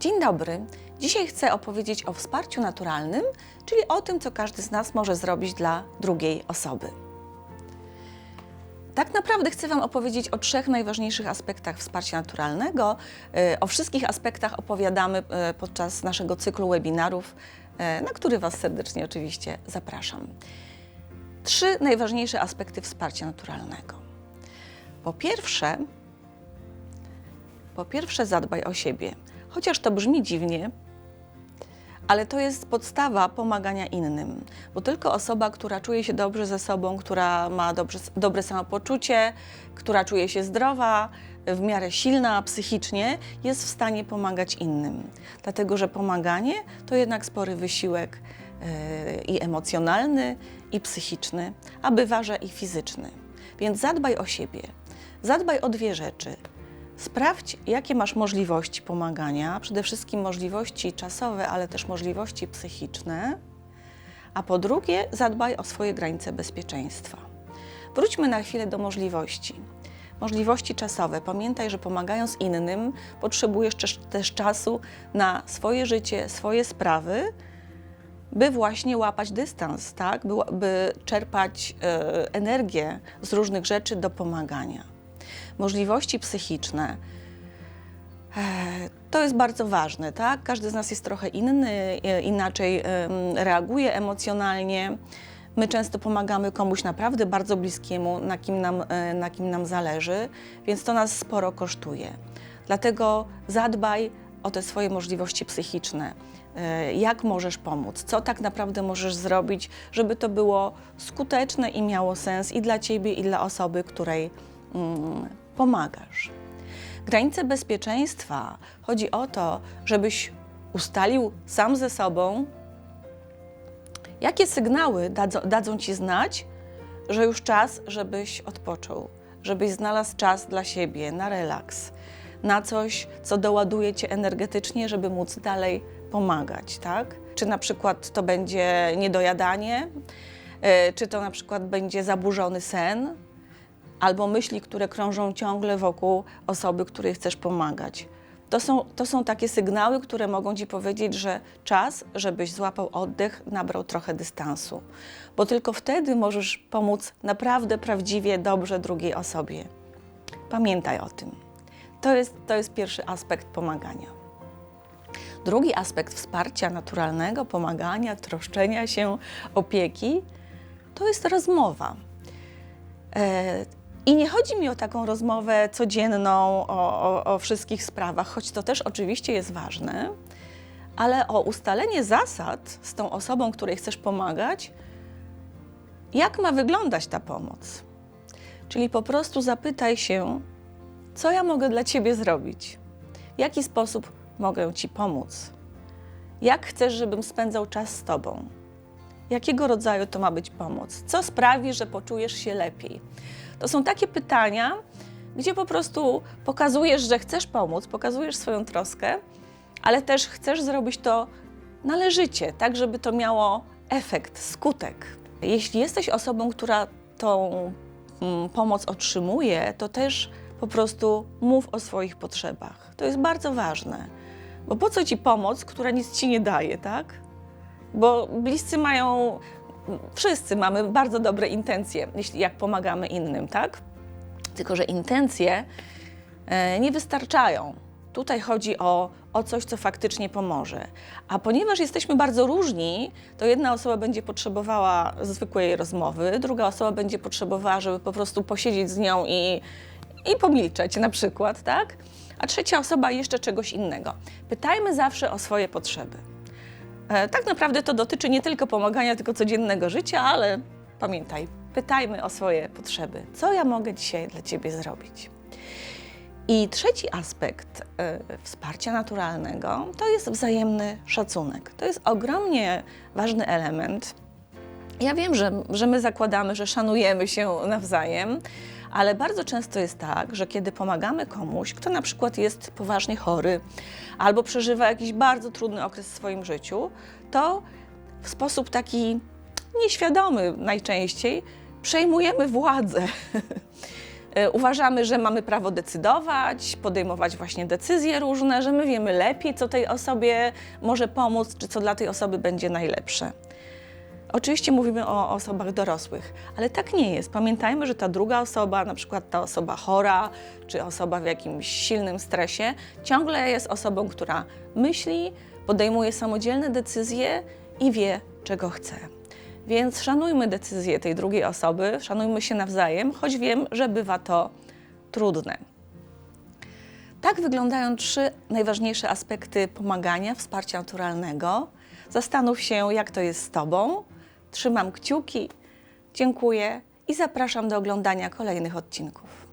Dzień dobry. Dzisiaj chcę opowiedzieć o wsparciu naturalnym, czyli o tym, co każdy z nas może zrobić dla drugiej osoby. Tak naprawdę chcę Wam opowiedzieć o trzech najważniejszych aspektach wsparcia naturalnego. E, O wszystkich aspektach opowiadamy e, podczas naszego cyklu webinarów, e, na który Was serdecznie oczywiście zapraszam. Trzy najważniejsze aspekty wsparcia naturalnego. Po pierwsze, po pierwsze, zadbaj o siebie. Chociaż to brzmi dziwnie, ale to jest podstawa pomagania innym, bo tylko osoba, która czuje się dobrze ze sobą, która ma dobrze, dobre samopoczucie, która czuje się zdrowa, w miarę silna psychicznie, jest w stanie pomagać innym. Dlatego, że pomaganie to jednak spory wysiłek yy, i emocjonalny, i psychiczny, a bywa, że i fizyczny. Więc zadbaj o siebie. Zadbaj o dwie rzeczy. Sprawdź, jakie masz możliwości pomagania, przede wszystkim możliwości czasowe, ale też możliwości psychiczne. A po drugie, zadbaj o swoje granice bezpieczeństwa. Wróćmy na chwilę do możliwości. Możliwości czasowe. Pamiętaj, że pomagając innym, potrzebujesz też- czasu na swoje życie, swoje sprawy, by właśnie łapać dystans, tak? by, by czerpać e, energię z różnych rzeczy do pomagania możliwości psychiczne. E, To jest bardzo ważne, tak? Każdy z nas jest trochę inny, e, inaczej reaguje emocjonalnie. My często pomagamy komuś naprawdę bardzo bliskiemu, na kim, nam, e, na kim nam zależy, więc to nas sporo kosztuje. Dlatego zadbaj o te swoje możliwości psychiczne. Jak możesz pomóc? Co tak naprawdę możesz zrobić, żeby to było skuteczne i miało sens i dla ciebie, i dla osoby, której mm, pomagasz. Granice bezpieczeństwa chodzi o to, żebyś ustalił sam ze sobą, jakie sygnały dadzą, dadzą ci znać, że już czas, żebyś odpoczął, żebyś znalazł czas dla siebie na relaks, na coś, co doładuje cię energetycznie, żeby móc dalej pomagać, tak? Czy na przykład to będzie niedojadanie, e, czy to na przykład będzie zaburzony sen, albo myśli, które krążą ciągle wokół osoby, której chcesz pomagać. To są, to są takie sygnały, które mogą ci powiedzieć, że czas, żebyś złapał oddech, nabrał trochę dystansu, bo tylko wtedy możesz pomóc naprawdę, prawdziwie, dobrze drugiej osobie. Pamiętaj o tym. To jest, to jest pierwszy aspekt pomagania. Drugi aspekt wsparcia naturalnego, pomagania, troszczenia się, opieki, to jest rozmowa. I nie chodzi mi o taką rozmowę codzienną o, o, o wszystkich sprawach, choć to też oczywiście jest ważne, ale o ustalenie zasad z tą osobą, której chcesz pomagać, jak ma wyglądać ta pomoc. Czyli po prostu zapytaj się, co ja mogę dla Ciebie zrobić, w jaki sposób mogę Ci pomóc, jak chcesz, żebym spędzał czas z Tobą. Jakiego rodzaju to ma być pomoc? Co sprawi, że poczujesz się lepiej? To są takie pytania, gdzie po prostu pokazujesz, że chcesz pomóc, pokazujesz swoją troskę, ale też chcesz zrobić to należycie, tak żeby to miało efekt, skutek. Jeśli jesteś osobą, która tą mm, pomoc otrzymuje, to też po prostu mów o swoich potrzebach. To jest bardzo ważne. Bo po co ci pomoc, która nic ci nie daje, tak? bo bliscy mają, wszyscy mamy bardzo dobre intencje, jeśli jak pomagamy innym, tak? Tylko, że intencje e, nie wystarczają. Tutaj chodzi o, o coś, co faktycznie pomoże. A ponieważ jesteśmy bardzo różni, to jedna osoba będzie potrzebowała zwykłej rozmowy, druga osoba będzie potrzebowała, żeby po prostu posiedzieć z nią i, i pomilczeć na przykład, tak? A trzecia osoba jeszcze czegoś innego. Pytajmy zawsze o swoje potrzeby. E, Tak naprawdę to dotyczy nie tylko pomagania, tylko codziennego życia, ale pamiętaj, pytajmy o swoje potrzeby. Co ja mogę dzisiaj dla Ciebie zrobić? I trzeci aspekt e, wsparcia naturalnego to jest wzajemny szacunek. To jest ogromnie ważny element. Ja wiem, że, że my zakładamy, że szanujemy się nawzajem, ale bardzo często jest tak, że kiedy pomagamy komuś, kto na przykład jest poważnie chory albo przeżywa jakiś bardzo trudny okres w swoim życiu, to w sposób taki nieświadomy najczęściej przejmujemy władzę. E, Uważamy, że mamy prawo decydować, podejmować właśnie decyzje różne, że my wiemy lepiej, co tej osobie może pomóc, czy co dla tej osoby będzie najlepsze. Oczywiście mówimy o osobach dorosłych, ale tak nie jest. Pamiętajmy, że ta druga osoba, na przykład ta osoba chora, czy osoba w jakimś silnym stresie, ciągle jest osobą, która myśli, podejmuje samodzielne decyzje i wie, czego chce. Więc szanujmy decyzje tej drugiej osoby, szanujmy się nawzajem, choć wiem, że bywa to trudne. Tak wyglądają trzy najważniejsze aspekty pomagania, wsparcia naturalnego. Zastanów się, jak to jest z Tobą. Trzymam kciuki, dziękuję i zapraszam do oglądania kolejnych odcinków.